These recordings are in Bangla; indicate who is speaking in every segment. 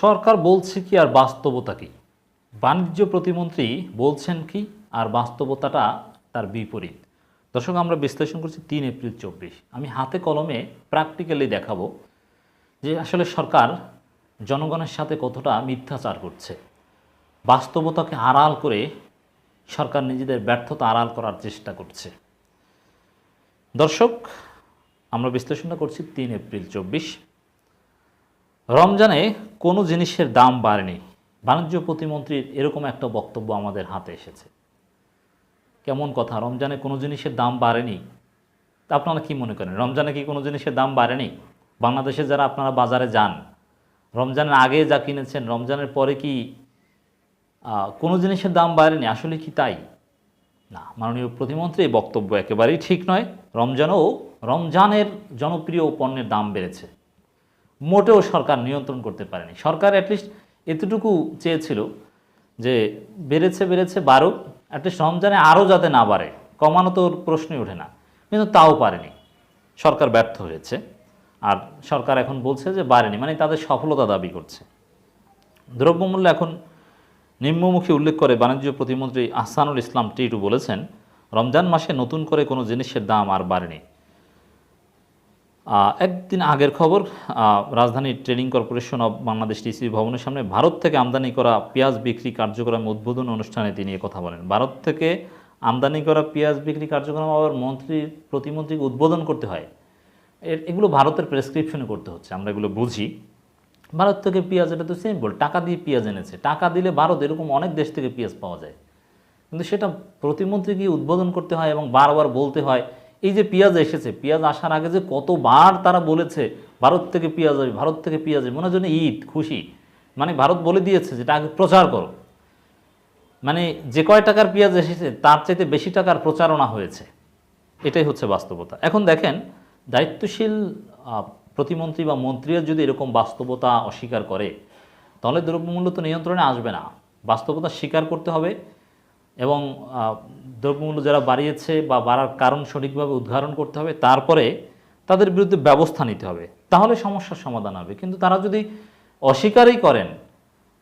Speaker 1: সরকার বলছে কি আর বাস্তবতা কি? বাণিজ্য প্রতিমন্ত্রী বলছেন কি আর বাস্তবতাটা তার বিপরীত। দর্শক, আমরা বিশ্লেষণ করছি তিন এপ্রিল চব্বিশ। আমি হাতে কলমে প্র্যাকটিক্যালি দেখাবো যে আসলে সরকার জনগণের সাথে কতটা মিথ্যাচার করছে। বাস্তবতাকে আড়াল করে সরকার নিজেদের ব্যর্থতা আড়াল করার চেষ্টা করছে। দর্শক, আমরা বিশ্লেষণটা করছি তিন এপ্রিল চব্বিশ। রমজানে কোনো জিনিসের দাম বাড়েনি। বাণিজ্য প্রতিমন্ত্রীর এরকম একটা বক্তব্য আমাদের হাতে এসেছে। কেমন কথা, রমজানে কোনো জিনিসের দাম বাড়েনি? তা আপনারা কি মনে করেন? রমজানে কি কোনো জিনিসের দাম বাড়েনি? বাংলাদেশে যারা আপনারা বাজারে যান, রমজানের আগে যা কিনেছেন, রমজানের পরে কি কোনো জিনিসের দাম বাড়েনি? আসলে কি তাই? না, মাননীয় প্রতিমন্ত্রী এই বক্তব্য একেবারেই ঠিক নয়। রমজানও রমজানের জনপ্রিয় পণ্যের দাম বেড়েছে। মোটেও সরকার নিয়ন্ত্রণ করতে পারেনি। সরকার অ্যাটলিস্ট এতটুকু চেয়েছিল যে বেড়েছে বেড়েছে বারো অ্যাটলিস্ট রমজানে আরও যাতে না বাড়ে, কমানো তো প্রশ্নই ওঠে না। কিন্তু তাও পারেনি। সরকার ব্যর্থ হয়েছে। আর সরকার এখন বলছে যে বাড়েনি মানে তাদের সফলতা দাবি করছে। দ্রব্যমূল্য এখন নিম্নমুখী উল্লেখ করে বাণিজ্য প্রতিমন্ত্রী আহসানুল ইসলাম টিটু বলেছেন, রমজান মাসে নতুন করে কোনো জিনিসের দাম আর বাড়েনি। একদিন আগের খবর আহ, রাজধানী trading corporation of Bangladesh TC ভবনের সামনে ভারত থেকে আমদানি করা পেঁয়াজ বিক্রি কার্যক্রম উদ্বোধন অনুষ্ঠানে তিনি কথা বলেন। ভারত থেকে আমদানি করা পেঁয়াজ বিক্রি কার্যক্রম আবার মন্ত্রী প্রতিমন্ত্রীকে উদ্বোধন করতে হয়। এর এগুলো ভারতের প্রেসক্রিপশনে করতে হচ্ছে আমরা এগুলো বুঝি। ভারত থেকে পেঁয়াজ এটা তো সিম্পল টাকা দিয়ে পেঁয়াজ এনেছে। টাকা দিলে ভারত এরকম অনেক দেশ থেকে পেঁয়াজ পাওয়া যায়। কিন্তু সেটা প্রতিমন্ত্রীকে উদ্বোধন করতে হয় এবং বারবার বলতে হয় এই যে পেঁয়াজ এসেছে, পেঁয়াজ আসার আগে যে কতবার তারা বলেছে, ভারত থেকে পেঁয়াজ আসবে ভারত থেকে পেঁয়াজ আসবে মনে হয় ঈদ, খুশি। মানে ভারত বলে দিয়েছে যেটা আগে প্রচার করো। মানে যে কয় টাকার পেঁয়াজ এসেছে, তার চাইতে বেশি টাকার প্রচারণা হয়েছে। এটাই হচ্ছে বাস্তবতা। এখন দেখেন, দায়িত্বশীল প্রতিমন্ত্রী বা মন্ত্রীরা যদি এরকম বাস্তবতা অস্বীকার করে, তাহলে দ্রব্যমূল্য তো নিয়ন্ত্রণে আসবে না। বাস্তবতা স্বীকার করতে হবে এবং দ্রব্যমূল্য যারা বাড়িয়েছে বা বাড়ার কারণ সঠিকভাবে উদ্ঘাটন করতে হবে, তারপরে তাদের বিরুদ্ধে ব্যবস্থা নিতে হবে। তাহলে সমস্যার সমাধান হবে। কিন্তু তারা যদি অস্বীকারই করেন,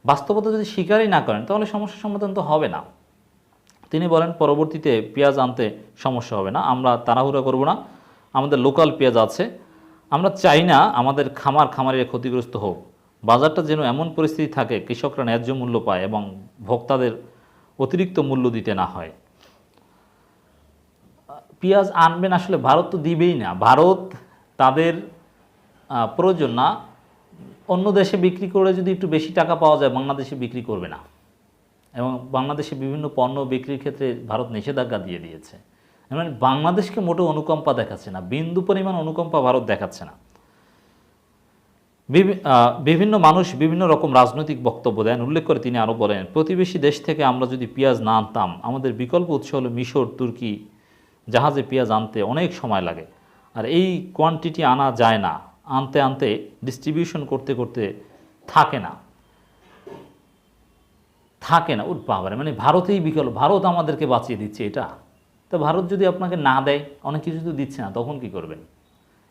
Speaker 1: বাস্তবতা যদি স্বীকারই না করেন, তাহলে সমস্যার সমাধান তো হবে না। তিনি বলেন, পরবর্তীতে পেঁয়াজ আনতে সমস্যা হবে না, আমরা তাড়াহুড়া করব না, আমাদের লোকাল পেঁয়াজ আছে, আমরা চাই না আমাদের খামার খামারের ক্ষতিগ্রস্ত হোক। বাজারটা যেন এমন পরিস্থিতি থাকে, কৃষকরা ন্যায্য মূল্য পায় এবং ভোক্তাদের অতিরিক্ত মূল্য দিতে না হয়। পেঁয়াজ আনবেন আসলে ভারত তো দিবেই না। ভারত তাদের প্রয়োজন না। অন্য দেশে বিক্রি করে যদি একটু বেশি টাকা পাওয়া যায়, বাংলাদেশে বিক্রি করবে না। এবং বাংলাদেশে বিভিন্ন পণ্য বিক্রির ক্ষেত্রে ভারত নিষেধাজ্ঞা দিয়ে দিয়েছে। মানে বাংলাদেশকে মোটেও অনুকম্পা দেখাচ্ছে না। বিন্দু পরিমাণ অনুকম্পা ভারত দেখাচ্ছে না। বিভিন্ন মানুষ বিভিন্ন রকম রাজনৈতিক বক্তব্য দেন। উল্লেখ করে তিনি আরও বলেন, প্রতিবেশী দেশ থেকে আমরা যদি পেঁয়াজ না আনতাম, আমাদের বিকল্প উৎস হলো মিশর, তুর্কি, জাহাজে পেঁয়াজ আনতে অনেক সময় লাগে। আর এই কোয়ান্টিটি আনা যায় না। আনতে আনতে ডিস্ট্রিবিউশন করতে করতে থাকে না। থাকে না। ওর বাবারে মানে ভারতেই বিকল্প। ভারত আমাদেরকে বাঁচিয়ে দিচ্ছে এটা। তো ভারত যদি আপনাকে না দেয়, অনেক কিছু তো দিচ্ছে না, তখন কি করবেন?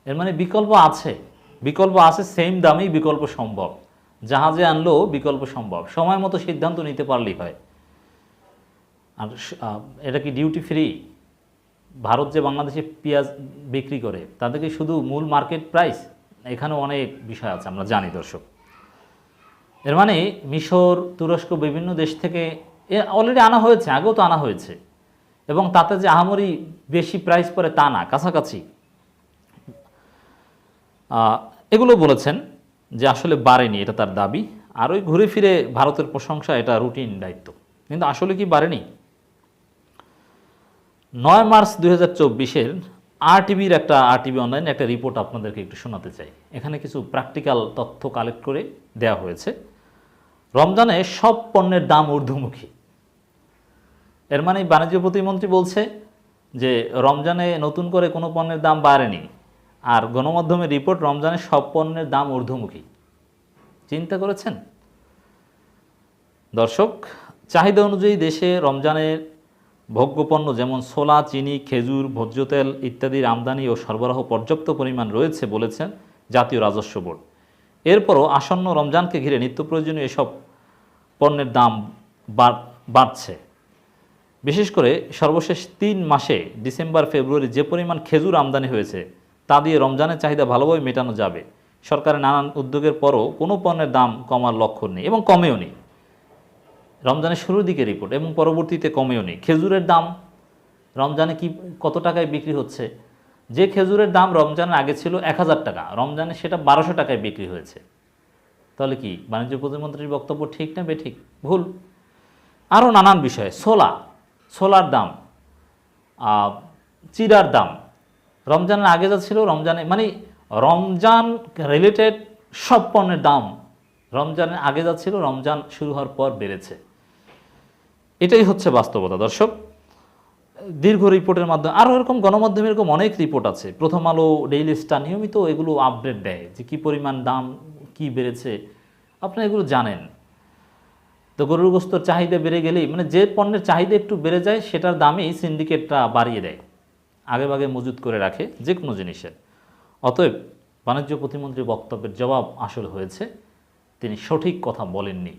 Speaker 1: এর মানে বিকল্প আছে। বিকল্প আছে সেম দামেই বিকল্প সম্ভব। জাহাজে আনলেও বিকল্প সম্ভব। সময় মতো সিদ্ধান্ত নিতে পারলেই হয়। আর এটা কি ডিউটি ফ্রি ভারত যে বাংলাদেশে পেঁয়াজ বিক্রি করে তাদেরকে শুধু মূল মার্কেট প্রাইস এখানে অনেক বিষয় আছে, আমরা জানি দর্শক। এর মানে মিশর, তুরস্ক বিভিন্ন দেশ থেকে এ অলরেডি আনা হয়েছে, আগেও তো আনা হয়েছে। এবং তাতে যে আহামরি বেশি প্রাইস পড়ে তা না, কাছাকাছি। এগুলো বলেছেন যে আসলে বাড়েনি, এটা তার দাবি। আর ওই ঘুরে ফিরে ভারতের প্রশংসা, এটা রুটিন দায়িত্ব। কিন্তু আসলে কি বাড়েনি? নয় মার্চ দুই হাজার চব্বিশের আরটিভির একটা আরটিভি অনলাইন একটা রিপোর্ট আপনাদেরকে একটু শোনাতে চাই। এখানে কিছু প্র্যাকটিক্যাল তথ্য কালেক্ট করে দেওয়া হয়েছে। রমজানে সব পণ্যের দাম ঊর্ধ্বমুখী। এর মানে বাণিজ্য প্রতিমন্ত্রী বলছে যে, রমজানে নতুন করে কোনো পণ্যের দাম বাড়েনি। আর গণমাধ্যমের রিপোর্ট রমজানের সব পণ্যের দাম ঊর্ধ্বমুখী। চিন্তা করেছেন? দর্শক, চাহিদা অনুযায়ী দেশে রমজানের ভোগ্যপণ্য যেমন ছোলা, চিনি, খেজুর ভোজ্য তেল ইত্যাদির আমদানি ও সরবরাহ পর্যাপ্ত পরিমাণ রয়েছে বলেছেন জাতীয় রাজস্ব বোর্ড। এরপরও আসন্ন রমজানকে ঘিরে নিত্য প্রয়োজনীয় এসব পণ্যের দাম বাড়- বাড়ছে। বিশেষ করে সর্বশেষ তিন মাসে ডিসেম্বর, ফেব্রুয়ারি যে পরিমাণ খেজুর আমদানি হয়েছে তা দিয়ে রমজানের চাহিদা ভালোভাবে মেটানো যাবে। সরকারের নানান উদ্যোগের পরও কোনো পণ্যের দাম কমার লক্ষণ নেই এবং কমেও নেই। রমজানের শুরুর দিকে রিপোর্ট এবং পরবর্তীতে কমেও নেই। খেজুরের দাম রমজানে কি, কত টাকায় বিক্রি হচ্ছে? যে খেজুরের দাম রমজানের আগে ছিল এক হাজার টাকা, রমজানে সেটা বারোশো টাকায় বিক্রি হয়েছে। তাহলে কি বাণিজ্য প্রতিমন্ত্রীর বক্তব্য ঠিক না বেঠিক? ভুল। আরও নানান বিষয় সোলা সোলার দাম চিরার দাম রমজানের আগে যা ছিল, রমজানে মানে রমজান রিলেটেড সব পণ্যের দাম রমজানের আগে যা ছিল, রমজান শুরু হওয়ার পর বেড়েছে। এটাই হচ্ছে বাস্তবতা। দর্শক, দীর্ঘ রিপোর্টের মাধ্যমে আরও এরকম গণমাধ্যমে এরকম অনেক রিপোর্ট আছে। প্রথম আলো ডেইলি স্টার নিয়মিত এগুলো আপডেট দেয় যে কী পরিমাণ দাম, কি বেড়েছে। আপনারা এগুলো জানেন। তো গরুর গোস্তর চাহিদা বেড়ে গেলেই মানে যে পণ্যের চাহিদা একটু বেড়ে যায়, সেটার দামেই সিন্ডিকেটটা বাড়িয়ে দেয়। আগে ভাগে মজুত করে রাখে যে কোনো জিনিসের অতএব বাণিজ্য প্রতিমন্ত্রীর বক্তব্যের জবাব আসল হয়েছে, তিনি সঠিক কথা বলেননি।